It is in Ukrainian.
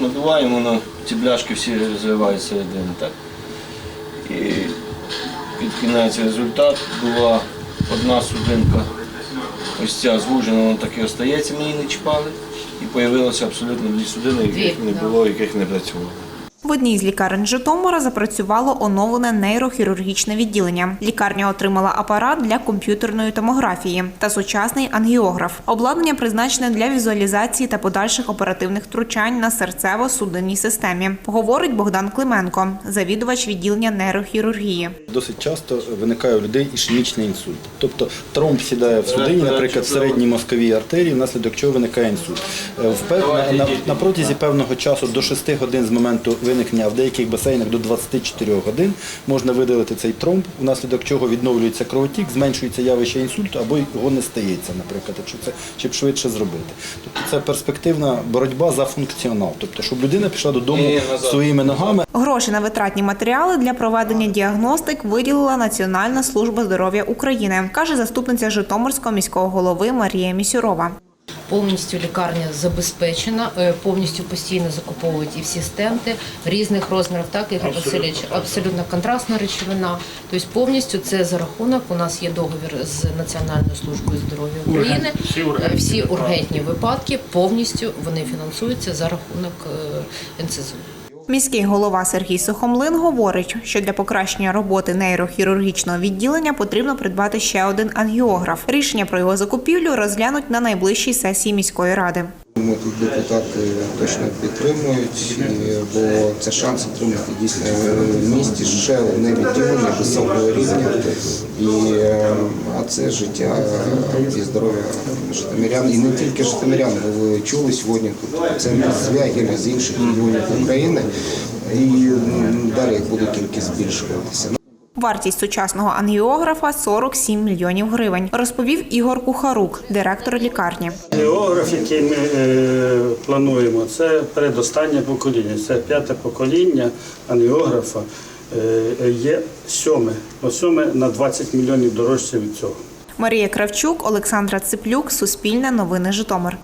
надуваємо, воно, ці бляшки всі розриваються один. Так? І під кінець результат була одна судинка, ось ця звужена, вона так і остається, ми її не чіпали. І з'явилося абсолютно дві судини, яких не було, яких не працювало. В одній з лікарень Житомира запрацювало оновлене нейрохірургічне відділення. Лікарня отримала апарат для комп'ютерної томографії та сучасний ангіограф. Обладнання призначене для візуалізації та подальших оперативних втручань на серцево-судинній системі, говорить Богдан Клименко, завідувач відділення нейрохірургії. Досить часто виникає у людей ішемічний інсульт. Тобто тромб сідає в судині, наприклад, в середній мозковій артерії, внаслідок чого виникає інсульт. Е, в пев- на протязі певного часу до 6 годин з моменту виникнення, а в деяких басейнах до 24 годин можна видалити цей тромб, внаслідок чого відновлюється кровотік, зменшується явище інсульту або його не стається, наприклад, якщо це щоб швидше зробити. Тобто це перспективна боротьба за функціонал, тобто щоб людина пішла додому своїми ногами, Гроші на витратні матеріали для проведення діагностик виділила Національна служба здоров'я України, каже заступниця Житомирського міського голови Марія Місюрова. Повністю лікарня забезпечена, е, повністю постійно закуповують і всі стенти різних розмірів. так як Васильович, абсолютно контрастна речовина. Тобто повністю це за рахунок. У нас є договір з Національною службою здоров'я України. Е, Всі ургентні випадки повністю вони фінансуються за рахунок е, НСЗУ. Міський голова Сергій Сухомлин говорить, що для покращення роботи нейрохірургічного відділення потрібно придбати ще один ангіограф. Рішення про його закупівлю розглянуть на найближчій сесії міської ради. Депутати точно підтримують, бо це шанс отримати дійсно в місті ще одне відділення високого рівня. І, е, а це життя і здоров'я житомирян. І не тільки житомирян, ви чули сьогодні тут центр Звягеля з інших регіонів України. І далі буде кількість збільшуватися. Вартість сучасного ангіографа 47 мільйонів гривень, розповів Ігор Кухарук, директор лікарні. Географ, який ми е, плануємо, це передостаннє покоління. Це п'яте покоління ангіографа. Е, є сьоме. Ну, сьоме на 20 мільйонів дорожче від цього. Марія Кравчук, Олександра Циплюк, Суспільне новини Житомир.